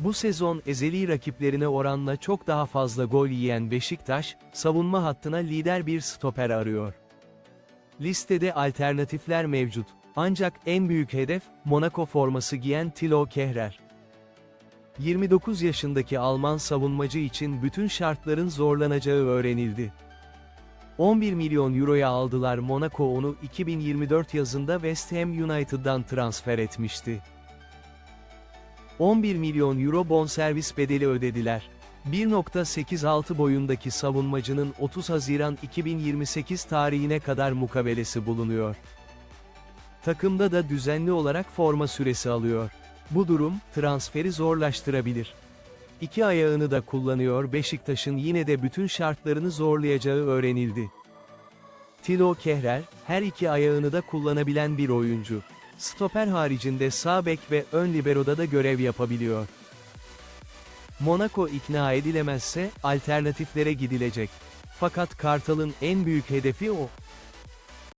Bu sezon ezeli rakiplerine oranla çok daha fazla gol yiyen Beşiktaş, savunma hattına lider bir stoper arıyor. Listede alternatifler mevcut. Ancak en büyük hedef, Monaco forması giyen Thilo Kehrer. 29 yaşındaki Alman savunmacı için bütün şartların zorlanacağı öğrenildi. 11 milyon euroya aldılar Monaco onu 2024 yazında West Ham United'dan transfer etmişti. 11 milyon euro bonservis bedeli ödediler. 1.86 boyundaki savunmacının 30 Haziran 2028 tarihine kadar mukavelesi bulunuyor. Takımda da düzenli olarak forma süresi alıyor. Bu durum, transferi zorlaştırabilir. İki ayağını da kullanıyor Beşiktaş'ın yine de bütün şartlarını zorlayacağı öğrenildi. Tilo Kehrer, her iki ayağını da kullanabilen bir oyuncu. Stoper haricinde sağ bek ve ön libero'da da görev yapabiliyor. Monaco ikna edilemezse, alternatiflere gidilecek. Fakat Kartal'ın en büyük hedefi o.